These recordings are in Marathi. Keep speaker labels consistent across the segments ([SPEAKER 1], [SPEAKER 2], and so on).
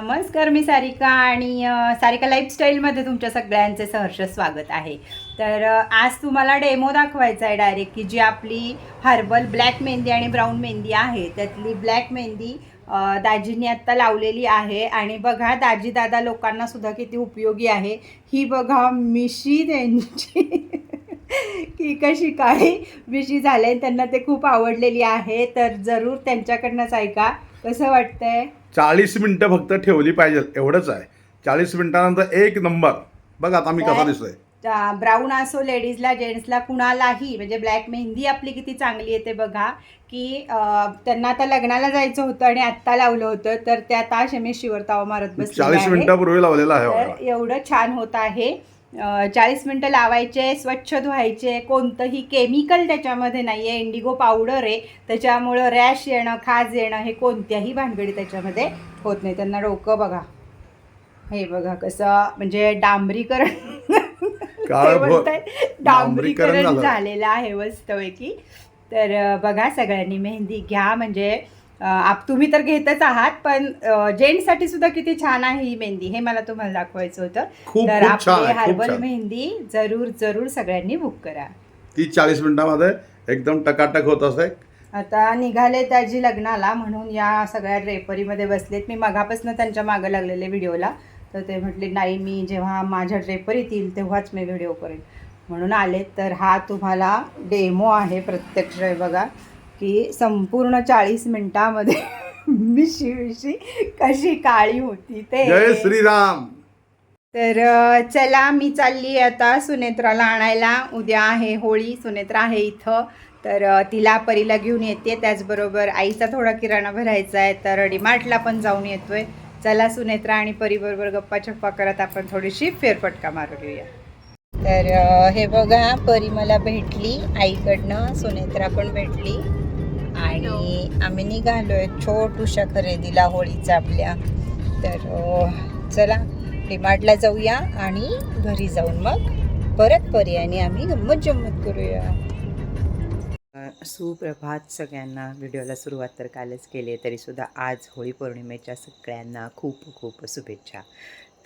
[SPEAKER 1] नमस्कार मी सारिका आणि सारिका लाईफस्टाईलमध्ये तुमच्या सगळ्यांचे सहर्ष स्वागत आहे. तर आज तुम्हाला डेमो दाखवायचा आहे डायरेक्ट की जी आपली हर्बल ब्लॅक मेहंदी आणि ब्राऊन मेहंदी आहे. त्यातली ब्लॅक मेहंदी दाजींनी आत्ता लावलेली आहे आणि बघा दाजी दादा लोकांना सुद्धा किती उपयोगी आहे. ही बघा मिशी त्यांची. की कशी काळी मिशी झाले त्यांना ते खूप आवडलेली आहे. तर जरूर त्यांच्याकडनंच ऐका. कसं वाटतंय?
[SPEAKER 2] चाळीस मिनिटं फक्त ठेवली पाहिजे एवढंच आहे चाळीस मिनिटानंतर एक नंबर बघ आता मी कसा? दिसतोय
[SPEAKER 1] ब्राऊन असो लेडीजला जेंट्सला कुणालाही म्हणजे ब्लॅक मेहंदी आपली किती चांगली येते बघा की त्यांना आता लग्नाला जायचं होतं आणि आत्ता लावलं होतं तर त्या आता शमी शिवर तावा मारत बसलेल्या
[SPEAKER 2] चाळीस. मिनिटापूर्वी लावलेला आहे.
[SPEAKER 1] एवढं छान होत आहे चाळीस मिनटं लावायचे स्वच्छ धुवायचे कोणतंही केमिकल त्याच्यामध्ये नाही आहे इंडिगो पावडर आहे त्याच्यामुळं रॅश येणं खाज येणं हे कोणत्याही भानगडी त्याच्यामध्ये होत नाही. त्यांना डोकं बघा. हे बघा कसं म्हणजे डांबरीकरण
[SPEAKER 2] डांबरीकरण
[SPEAKER 1] डांबरीकरण
[SPEAKER 2] झालं.
[SPEAKER 1] झालेलं आहे मस्तपैकी तर बघा सगळ्यांनी मेहंदी घ्या म्हणजे आप तुम्ही तर घेतच आहात पण जेंट्ससाठी सुद्धा किती छान आहे ही मेहंदी हे मला तुम्हाला दाखवायचं होतं. तर आपली हर्बल मेहंदी जरूर जरूर सगळ्यांनी बुक करा.
[SPEAKER 2] ती चाळीस मिनिटामध्ये एकदम टकाटक होत असते
[SPEAKER 1] आता निघाले त्याची लग्नाला म्हणून या सगळ्या ड्रेपरीमध्ये बसलेत. मी मगापासून त्यांच्या मागं लागलेले व्हिडिओला. तर ते म्हटले नाही मी जेव्हा माझ्या ड्रेपरीत येईल तेव्हाच मी व्हिडिओ करेन. म्हणून आले तर हा तुम्हाला डेमो आहे प्रत्यक्ष बघा. की संपूर्ण चाळीस मिनिटामध्ये मिशी मिशी कशी काळी होती ते.
[SPEAKER 2] जय श्रीराम.
[SPEAKER 1] तर चला मी चालली आता सुनेत्राला आणायला. उद्या आहे होळी सुनेत्रा आहे इथं. तर तिला परीला घेऊन येते. त्याचबरोबर आईचा थोडा किराणा भरायचा आहे तर डीमार्टला पण जाऊन येतोय. चला सुनेत्रा आणि परीबरोबर गप्पा छप्पा करत आपण थोडीशी फेरफटका मारून येऊया तर हे बघा परी मला भेटली. आईकडनं सुनेत्रा पण भेटली. आणि आम्ही निघालोय छोटूशा खरेदीला होळीचा आपल्या. तर चला डिमार्टला जाऊया आणि घरी जाऊन मग परत पर्याने आम्ही गंमत जम्मत करूया. सुप्रभात सगळ्यांना. व्हिडिओला सुरुवात तर कालच केली आहे तरीसुद्धा आज होळी पौर्णिमेच्या सगळ्यांना खूप खूप शुभेच्छा.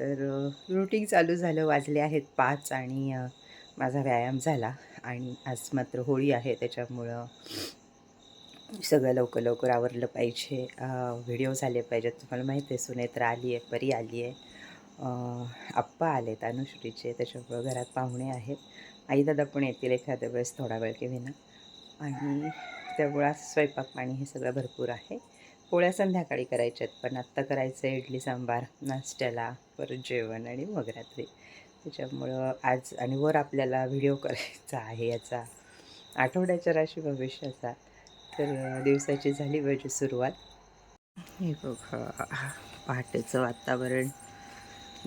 [SPEAKER 1] तर रुटीन चालू झालं वाजले आहेत पाच आणि माझा व्यायाम झाला. आणि आज मात्र होळी आहे त्याच्यामुळं सगळं लवकर लवकर आवरलं पाहिजे. व्हिडिओ झाले पाहिजेत. तुम्हाला माहिती आहे सुनेत्रा आली आहे परी आली आहे. अं, आप्पा आलेत अनुश्रीचे त्याच्यामुळं घरात पाहुणे आहेत. आई दादा पण येतील एखाद्या वेळेस थोडा वेळ की विना. आणि त्यामुळं स्वयंपाक पाणी हे सगळं भरपूर आहे. पोळ्या संध्याकाळी करायच्या आहेत पण आत्ता करायचं आहे इडली सांबार नाश्त्याला परत जेवण आणि मग रात्री. त्याच्यामुळं आज आणि वर आपल्याला व्हिडिओ करायचा आहे याचा. आठवड्याच्या राशी भविष्याचा. तर दिवसाची झाली पाहिजे सुरुवात. हे बघा पहाटेचं वातावरण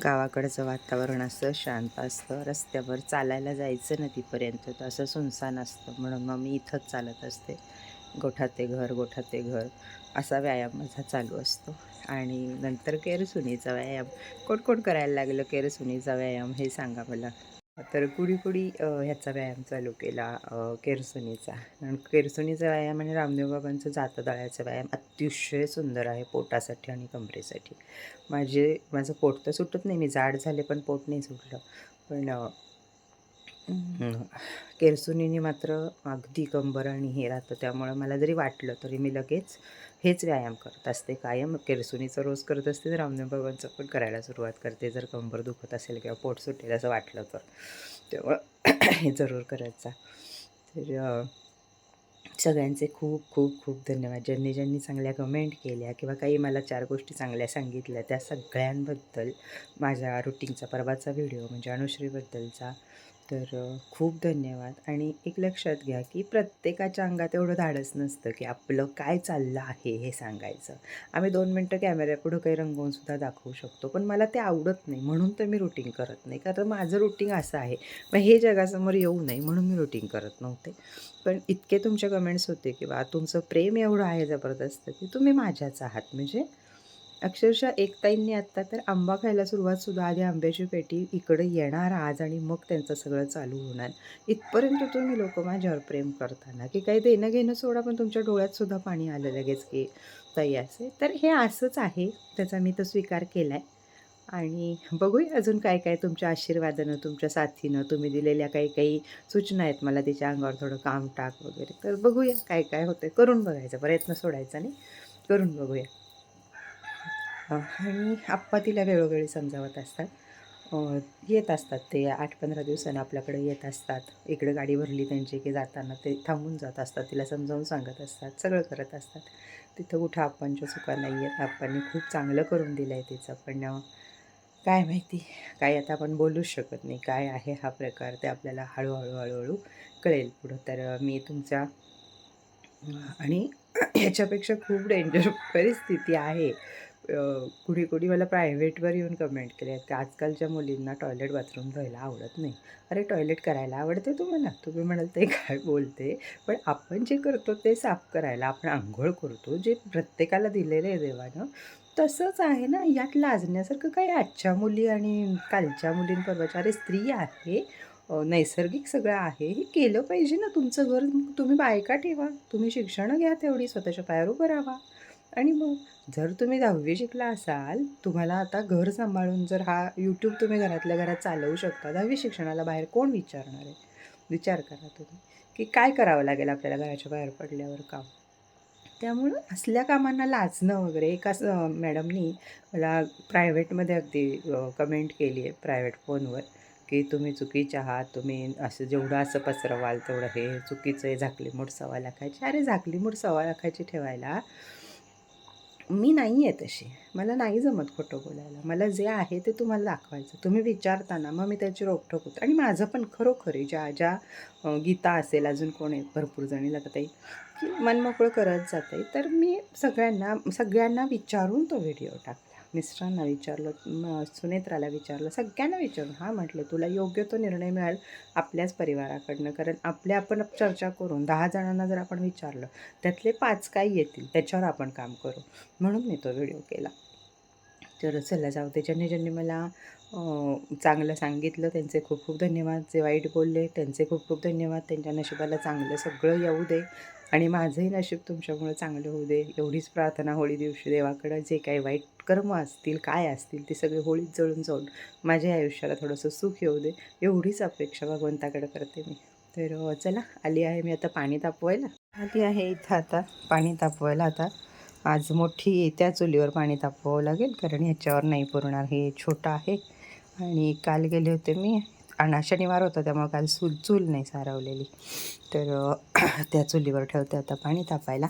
[SPEAKER 1] गावाकडचं वातावरण असं शांत असतं रस्त्यावर चालायला जायचं नदीपर्यंत तर असं सुनसान असतं. म्हणून मग मी इथंच चालत असते. गोठाते घर गोठाते घर असा व्यायाम माझा चालू असतो. आणि नंतर केरसुनीचा व्यायाम. कोण कोण करायला लागलं केरसुनीचा व्यायाम हे सांगा मला. तर कुडी कुडी ह्याचा व्यायाम चालू केला केरसुनीचा. केरसुनीचा व्यायाम आणि रामदेव बाबांचं जातं दळायचा व्यायाम अतिशय सुंदर आहे पोटासाठी आणि कमरेसाठी. माझे माझं पोट तर सुटत नाही मी जाड झाले पण पोट नाही सुटलं. पण केरसुनीने मात्र अगदी कंबर आणि हे राहतं त्यामुळं मला जरी वाटलं तरी मी लगेच हेच व्यायाम करत असते. कायम केरसुनीचं रोज करत असते तर रामदेव बाबांचं पण करायला सुरुवात करते जर कंबर दुखत असेल किंवा पोट सुटेल असं वाटलं तर. तेव्हा हे जरूर करायचा. तर सगळ्यांचे खूप खूप खूप धन्यवाद. ज्यांनी ज्यांनी चांगल्या कमेंट केल्या किंवा काही मला चार गोष्टी चांगल्या सांगितल्या त्या सगळ्यांबद्दल माझ्या रुटीनचा परवाचा व्हिडिओ म्हणजे अनुश्रीबद्दलचा तर खूप धन्यवाद. आणि एक लक्षात घ्या की प्रत्येकाच्या अंगात एवढं धाडस नसतं की आपलं काय चाललं आहे हे सांगायचं. आम्ही दोन मिनटं कॅमेऱ्यापुढं काही रंगवून सुद्धा दाखवू शकतो पण मला ते आवडत नाही म्हणून तर मी रुटीन करत नाही. कारण माझं रुटीन असं आहे मग हे जगासमोर येऊ नये म्हणून मी रुटीन करत नव्हते. पण इतके तुमचे कमेंट्स होते की बा तुमचं प्रेम एवढं आहे जबरदस्त की तुम्ही माझ्याच आहात. म्हणजे अक्षरशः एक ताईंनी आत्ता तर आंबा खायला सुरुवात सुद्धा आधी आंब्याची पेटी इकडे येणार आज आणि मग त्यांचं सगळं चालू होणार. इथपर्यंत तुम्ही लोक माझ्यावर प्रेम करताना की काही देणं घेणं सोडा पण तुमच्या डोळ्यात सुद्धा पाणी आलं लगेच की
[SPEAKER 3] ताई असे. तर हे असंच आहे. त्याचा मी तर स्वीकार केला आहे आणि बघूया अजून काय काय तुमच्या आशीर्वादानं तुमच्या साथीनं तुम्ही दिलेल्या काही काही सूचना आहेत मला तिच्या अंगावर थोडं काम टाक वगैरे. तर बघूया काय काय होतं करून बघायचा प्रयत्न सोडायचा नाही. करून बघूया. आणि आप्पा तिला वेळोवेळी समजावत असतात. येत असतात ते आठ पंधरा दिवसानं आपल्याकडे येत असतात. इकडे गाडी भरली त्यांची की जाताना ते थांबून जात असतात तिला समजावून सांगत असतात सगळं करत असतात. तिथं कुठं आप्पांच्या चुका नाही आहेत आप्पांनी खूप चांगलं करून दिलं आहे तिचं पण काय माहिती काय आता आपण बोलूच शकत नाही काय आहे हा प्रकार ते आपल्याला हळूहळू हळूहळू कळेल पुढं. तर मी तुमच्या आणि याच्यापेक्षा खूप डेंजर परिस्थिती आहे. कुणी कुणी मला प्रायव्हेटवर येऊन कमेंट केले आहेत की आजकालच्या मुलींना टॉयलेट बाथरूम धुवायला आवडत नाही. अरे टॉयलेट करायला आवडते तुम्हाला तुम्ही म्हणाल ते काय बोलते? पण आपण जे करतो ते साफ करायला आपण आंघोळ करतो जे प्रत्येकाला दिलेलं आहे देवानं तसंच आहे ना? यात लाजण्यासारखं काय आजच्या मुली आणि कालच्या मुलींपर्वाच्या अरे स्त्री आहे. नैसर्गिक सगळं आहे. हे केलं पाहिजे ना तुमचं घर. तुम्ही बायका ठेवा. तुम्ही शिक्षणं घ्या तेवढी. स्वतःच्या पायावर उभं राहा. आणि मग जर तुम्ही दहावी शिकला असाल तुम्हाला आता घर सांभाळून जर हा यूट्यूब तुम्ही घरातल्या घरात चालवू शकता दहावी शिक्षणाला बाहेर कोण विचारणार आहे? विचार करा तुम्ही की काय करावं लागेल आपल्याला घराच्या बाहेर पडल्यावर काम? त्यामुळं असल्या कामांना लाजणं वगैरे एका मॅडमनी मला प्रायव्हेटमध्ये अगदी कमेंट केली आहे प्रायव्हेट फोनवर की तुम्ही चुकीचे आहात तुम्ही असं जेवढं असं पसरवाल तेवढं हे चुकीचं आहे झाकली मूठ सव्वा लाखायची अरे झाकली मूठ सव्वा लाखायची ठेवायला मी नाही आहे तशी मला नाही जमत खोटं बोलायला. मला जे आहे ते तुम्हाला दाखवायचं. तुम्ही विचारताना मग मी त्याची रोखठोक होतो. आणि माझं पण खरोखर आहे. ज्या ज्या गीता असेल अजून कोण आहे? भरपूर जणी लागत आहे. की मनमोकळं करत जाते. तर मी सगळ्यांना सगळ्यांना विचारून तो व्हिडिओ टाकला. मिस्टरांना विचारलं म- सुनेत्राला विचारलं सगळ्यांना विचारलं हां म्हटलं तुला योग्य तो निर्णय मिळाल आपल्याच परिवाराकडनं. कारण आपल्या आपण चर्चा करून दहा जणांना जर आपण विचारलं त्यातले पाच काय येतील त्याच्यावर आपण काम करू. म्हणून मी तो व्हिडिओ केला. तर चला जाऊ दे. ज्यांनी ज्यांनी मला चांगलं सांगितलं त्यांचे खूप खूप धन्यवाद. जे वाईट बोलले त्यांचे खूप खूप धन्यवाद. त्यांच्या नशिबाला चांगलं सगळं येऊ दे. आणि माझंही नशीब तुमच्यामुळं चांगलं होऊ दे. एवढीच प्रार्थना होळी दिवशी देवाकडं. जे काही वाईट कर्म असतील काय असतील ते सगळे होळीत जळून जाऊन माझ्या आयुष्याला थोडंसं सुख येऊ दे. एवढीच अपेक्षा भगवंताकडं करते मी. तर चला आली आहे मी आता पाणी तापवायला. आली आहे इथं आता पाणी तापवायला आता. आज मोठी त्या चुलीवर पाणी तापवावं लागेल कारण ह्याच्यावर नाही पुरणार. हे छोटं आहे. आणि काल गेले होते मी. आणि. शनिवार होता त्यामुळे काल चूल चूल नाही सारवलेली. तर त्या चुलीवर ठेवते आता पाणी तापायला.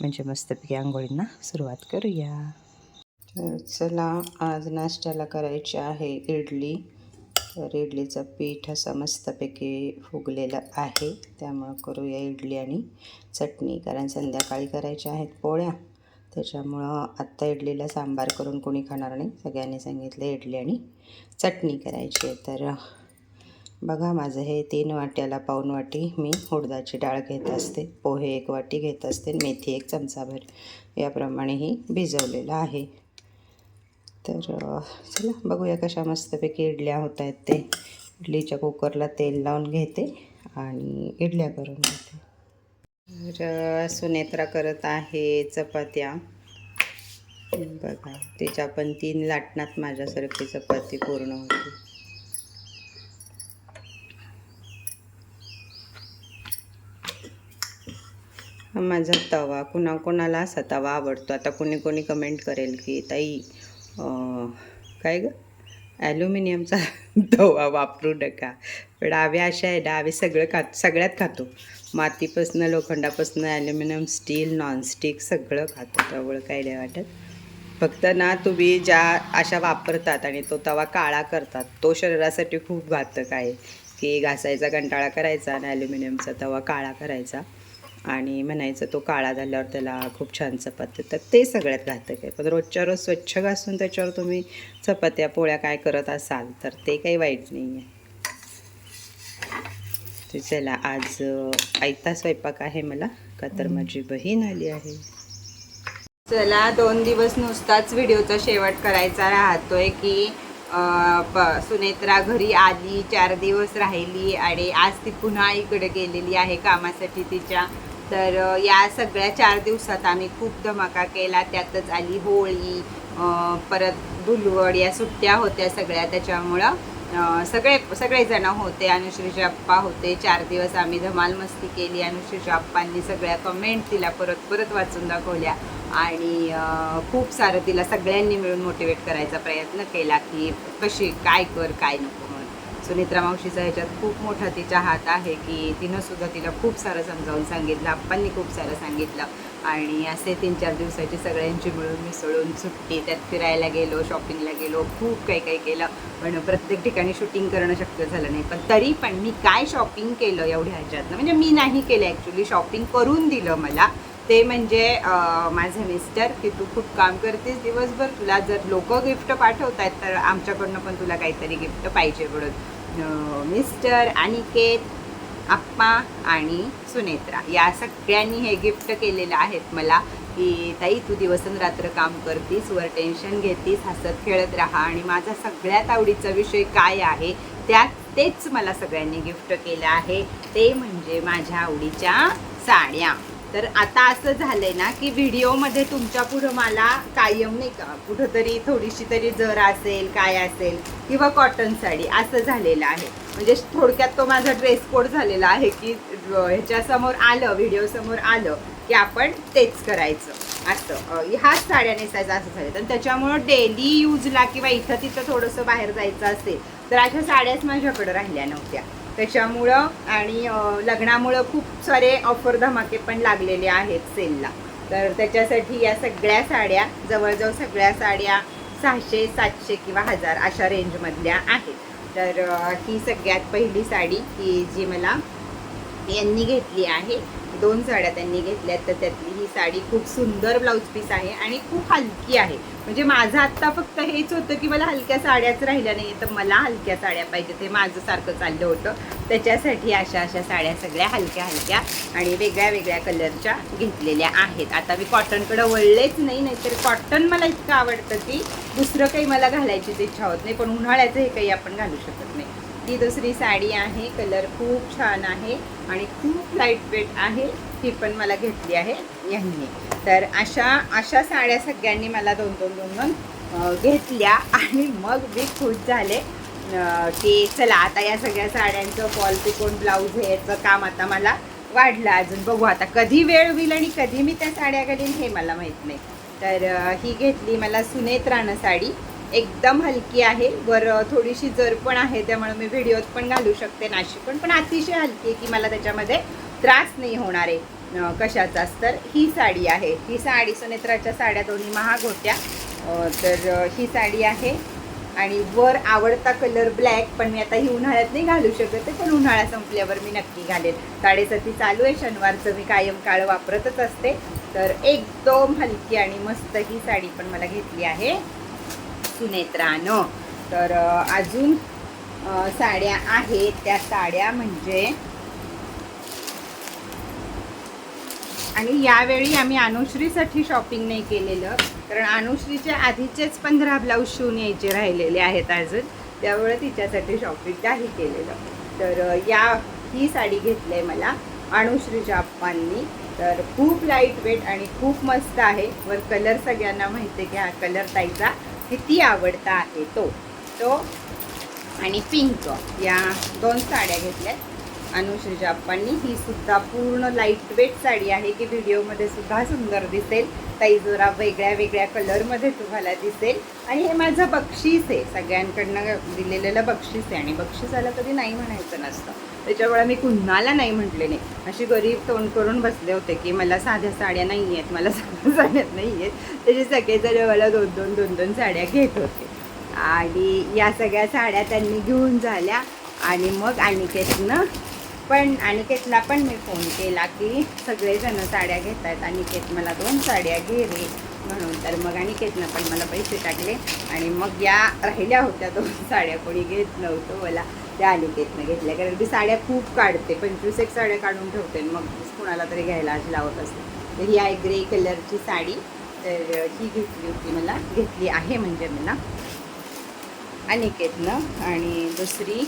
[SPEAKER 3] म्हणजे मस्तपैकी आंघोळींना सुरुवात करूया. तर चला आज नाश्त्याला करायची आहे इडली. तर इडलीचं पीठ असं मस्तपैकी फुगलेलं आहे. त्यामुळं करूया इडली आणि चटणी कारण संध्याकाळी करायच्या आहेत पोळ्या. त्याच्यामुळं आत्ता इडलीला सांबार करून कोणी खाणार नाही. सगळ्यांनी सांगितलं इडली आणि चटणी करायची आहे. तर बघा माझं हे तीन वाट्याला पाऊन वाटी मी उडदाची डाळ घेत असते. पोहे एक वाटी घेत असते. मेथी एक चमचाभर. याप्रमाणे ही भिजवलेलं आहे. तर चला बघूया कशा मस्तपैकी इडल्या होत आहेत ते. इडलीच्या कुकरला तेल लावून घेते आणि इडल्या करून घेते. तर सुनेत्रा करत आहे चपात्या. बघा तिच्या पण तीन लाटणात माझ्यासारखी चपाती पूर्ण होती. हा माझा तवा. कुणा कोणाला असा तवा आवडतो? आता कोणी कोणी कमेंट करेल की ताई काय ग? ॲल्युमिनियमचा तवा वापरू नका. पण आम्ही अशा आहे ना आम्ही सगळं खात सगळ्यात खातो. मातीपासनं लोखंडापासनं ॲल्युमिनियम स्टील नॉनस्टिक सगळं खातो. त्यामुळं काय नाही वाटत. फक्त ना तुम्ही ज्या अशा वापरतात आणि तो तवा काळा करतात तो शरीरासाठी खूप घातक आहे. की घासायचा कंटाळा करायचा आणि ॲल्युमिनियमचा तवा काळा करायचा. आणि म्हणायचं तो काळा झाल्यावर त्याला खूप छान चपात्या. तर ते सगळ्यात घातक आहे. पण रोजच्या रोज स्वच्छ घासून त्याच्यावर तुम्ही चपात्या पोळ्या काय करत असाल तर ते काही वाईट नाही आहे. तर चला आज आयता स्वयंपाक आहे मला. का तर माझी बहीण आली आहे. चला दोन दिवस नुसताच व्हिडिओचा शेवट करायचा राहतोय की प- सुनेत्रा घरी आली चार दिवस राहिली आणि आज ती पुन्हा इकडे गेलेली आहे कामासाठी तिच्या
[SPEAKER 1] तर या सगळ्या चार दिवसात आम्ही खूप धमाका केला. त्यातच आली होळी परत धुलवड या सुट्ट्या होत्या सगळ्या. त्याच्यामुळं सगळे सगळेजण होते. अनुश्रीचे आप्पा होते. चार दिवस आम्ही धमाल मस्ती केली. अनुश्रीच्या आप्पांनी सगळ्या कमेंट तिला परत परत वाचून दाखवल्या. आणि खूप सारं तिला सगळ्यांनी मिळून मोटिवेट करायचा प्रयत्न केला की कशी काय कर काय नको सुनित्रा मावशीचा ह्याच्यात खूप मोठा तिचा हात आहे की तिनं सुद्धा तिला खूप सारं समजावून सांगितलं आप्पांनी खूप सारं सांगितलं. आणि असे तीन चार दिवसाची सगळ्यांची मिळून मिसळून सुट्टी त्यात फिरायला गेलो शॉपिंगला गेलो खूप काही काही केलं. पण प्रत्येक ठिकाणी शूटिंग करणं शक्य झालं नाही. पण तरी पण मी काय शॉपिंग केलं एवढ्या ह्याच्यातनं? म्हणजे मी नाही केलं ॲक्च्युली शॉपिंग करून दिलं मला. ते म्हणजे माझे मिस्टर की तू खूप काम करतेस दिवसभर तुला जर लोक गिफ्ट पाठवत आहेत तर आमच्याकडनं पण तुला काहीतरी गिफ्ट पाहिजे म्हणून. मिस्टर अनिकेत आप्पा आणि सुनेत्रा या सगळ्यांनी हे गिफ्ट केलेलं आहेत मला की ताई तू दिवसन रात्र काम करतीस वर टेन्शन घेतीस हसत खेळत राहा आणि माझा सगळ्यात आवडीचा विषय काय आहे? त्यात तेच मला सगळ्यांनी गिफ्ट केलं आहे. ते म्हणजे माझ्या आवडीच्या साड्या. तर आता असं झालंय ना की व्हिडिओमध्ये तुमच्या पुढं मला कायम नाही का कुठंतरी थोडीशी तरी जर असेल काय असेल किंवा कॉटन साडी असं झालेलं आहे. म्हणजे थोडक्यात तो माझा ड्रेस कोड झालेला आहे की ह्याच्यासमोर आलं व्हिडिओसमोर आलं की आपण तेच करायचं. असं. ह्याच साड्या नेसायचं असं झालं तर त्याच्यामुळं डेली यूजला किंवा इथं तिथं थोडंसं बाहेर जायचं असेल तर अशा साड्याच माझ्याकडं राहिल्या नव्हत्या. त्याच्यामुळं आणि लग्नामुळं खूप सारे ऑफर धमाके पण लागलेले आहेत सेलला तर त्याच्यासाठी या सगळ्या साड्या जवळजवळ सगळ्या साड्या सहाशे सातशे किंवा हजार अशा रेंजमधल्या आहेत. तर ही सगळ्यात पहिली साडी की जी मला यांनी घेतली आहे. दोन साड्या त्यांनी घेतल्यात तर त्यातली ही साडी खूप सुंदर ब्लाऊज पीस आहे आणि खूप हलकी आहे. म्हणजे माझं आत्ता फक्त हेच होतं की मला हलक्या साड्याच राहिल्या नाही तर मला हलक्या साड्या पाहिजे ते माझं सारखं चाललं होतं. त्याच्यासाठी अशा अशा साड्या सगळ्या हलक्या हलक्या आणि वेगळ्या वेगळ्या कलरच्या घेतलेल्या आहेत. आता मी कॉटनकडं वळलेच नाही नाहीतर कॉटन मला इतकं आवडतं की दुसरं काही मला घालायचीच इच्छा होत नाही पण उन्हाळ्याचं हे काही आपण घालू शकत नाही. ही दुसरी साडी आहे कलर खूप छान आहे आणि खूप लाइट वेट आहे ही पण मला घेतली आहे यांनी. तर अशा अशा साड्या सगळ्यांनी मला दोन दोन दोन दोन घेतल्या आणि मग मी खुश झाले. की चला आता या सगळ्या साड्यांचं फॉल पिकोन ब्लाऊज हे याचं काम आता मला वाढलं अजून. बघू आता कधी वेळ होईल आणि कधी मी त्या साड्या घालीन हे मला माहीत नाही. तर ही घेतली मला सुनेत्रानं साडी. एकदम हलकी आहे. वर थोडीशी जर पण आहे त्यामुळे मी व्हिडिओत पण घालू शकते नाशी पण पण अतिशय हलकी आहे की मला त्याच्यामध्ये त्रास नाही होणार आहे. कशाचाच तर ही साडी आहे. ही साडी सुनेत्राच्या साड्या दोन्ही महाग होत्या. तर ही साडी आहे. आणि वर आवडता कलर ब्लॅक पण मी आता ही उन्हाळ्यात नाही घालू शकत आहे, पण उन्हाळा संपल्यावर मी नक्की घालेन साडेसाती चालू आहे. शनिवारचं मी कायम काळ वापरतच असते. तर एकदम हलकी आणि मस्त ही साडी पण मला घेतली आहे. सुनेत्रानं तर अजून साड्या आहेत. त्या साड्या म्हणजे आणि यावेळी आम्ही अनुश्रीसाठी शॉपिंग नाही केलेलं. कारण अनुश्रीच्या आधीचेच पंधरा ब्लाऊज शिवून यायचे राहिलेले आहेत अजून. त्यामुळे तिच्यासाठी शॉपिंग काही केलेलं. तर या ही साडी घेतली आहे मला अनुश्रीच्या अप्पांनी तर खूप लाइट वेट आणि खूप मस्त आहे. वर कलर सगळ्यांना माहिती आहे की हा कलर ताईचा. किती आवडता आहे तो? तो आणि पिंक. या दोन साड्या घेतल्यात. अनुश्रीच्या आप्पांनी ही सुद्धा पूर्ण लाइट वेट साडी आहे की व्हिडिओमध्ये सुद्धा सुंदर दिसेल. ताई जोरा वेगळ्या वेगळ्या कलरमध्ये तुम्हाला दिसेल. आणि हे माझं बक्षीस आहे. सगळ्यांकडनं दिलेलं बक्षीस आहे. आणि बक्षिसाला कधी नाही म्हणायचं नसतं. त्याच्यामुळे मी कुणाला नाही म्हटले नाही. अशी गरीब तोंड करून बसले होते की मला साध्या साड्या नाही आहेत मला साध्या साड्या नाही आहेत. त्याचे सगळेजण मला दोन दोन दोन दोन साड्या घेत होते. आणि या सगळ्या साड्या त्यांनी घेऊन झाल्या. आणि मग आणि त्यातनं पण अनिकेतला पण मी फोन केला की सगळेजण साड्या घेत आहेत अनिकेत मला दोन साड्या घे रे म्हणून. तर मग अनिकेतनं पण मला पैसे टाकले आणि मग या राहिल्या होत्या दोन साड्या. कोणी घेत नव्हतं मला. त्या अनिकेतनं घेतल्या. कारण ती साड्या खूप काढते. पंचवीस एक साड्या काढून ठेवते. मग कुणाला तरी घ्यायला अशी लावत असते. तर ही आहे ग्रे कलरची साडी. तर ही घेतली होती मला. घेतली आहे म्हणजे मला. अनिकेतनं. आणि दुसरी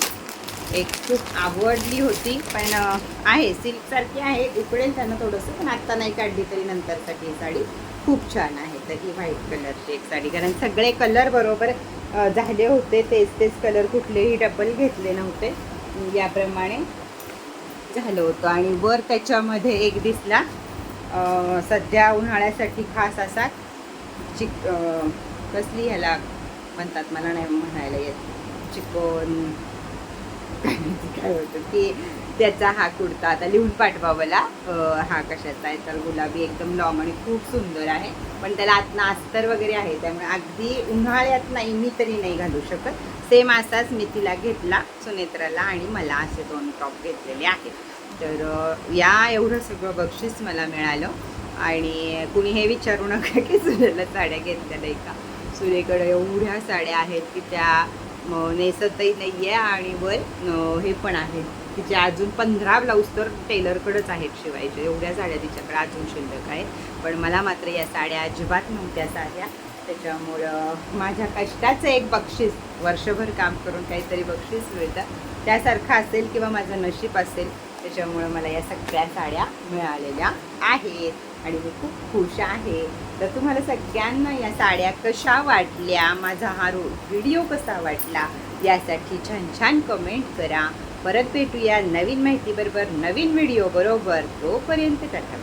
[SPEAKER 1] एक खूप आवडली होती पण आहे सिल्कसारखी आहे उकडेल त्यांना थोडंसं पण आत्ता नाही काढली तरी नंतरसाठी ही साडी खूप छान आहे तर ही व्हाईट कलरची एक साडी. कारण सगळे कलर बरोबर झाले होते तेच तेच कलर कुठलेही डबल घेतले नव्हते. याप्रमाणे झालं होतं आणि वर त्याच्यामध्ये एक दिसला सध्या उन्हाळ्यासाठी खास असा चिक कसली ह्याला म्हणतात मला नाही म्हणायला येत चिकन काय होतं की त्याचा हा कुर्ता आता लिहून पाठवा मला हा कशाचा आहे? तर गुलाबी एकदम लॉंग आणि खूप सुंदर आहे. पण त्याला आत अस्तर वगैरे आहे त्यामुळे अगदी उन्हाळ्यात नाही मी तरी नाही घालू शकत. सेम असाच मी तिला घेतला सुनेत्राला आणि मला असे दोन टॉप घेतलेले आहेत. तर या एवढं सगळं बक्षीस मला मिळालं. आणि कुणी हे विचारू नका की सुनेला साड्या घेतल्या नाही का? सुनेकडे एवढ्या साड्या आहेत की त्या नेसतही नाही आहे आणि वर हे पण आहेत तिचे अजून पंधरा ब्लाऊज तर टेलरकडंच आहेत शिवायचे. एवढ्या साड्या तिच्याकडे अजून शिल्लक आहेत. पण मला मात्र या साड्या अजिबात नव्हत्या साड्या. त्याच्यामुळं माझ्या कष्टाचं एक बक्षीस वर्षभर काम करून काहीतरी बक्षीस मिळतं. त्यासारखं असेल किंवा माझं नशीब असेल त्याच्यामुळं मला या सगळ्या साड्या मिळालेल्या आहेत. आणि मी खूप खुश आहे. तर तुम्हाला सगळ्यांना या साड्या कशा वाटल्या माझा हा रो व्हिडिओ कसा वाटला यासाठी छान छान कमेंट करा. परत भेटूया नवीन माहितीबरोबर नवीन व्हिडिओ बरोबर. तोपर्यंत टाटा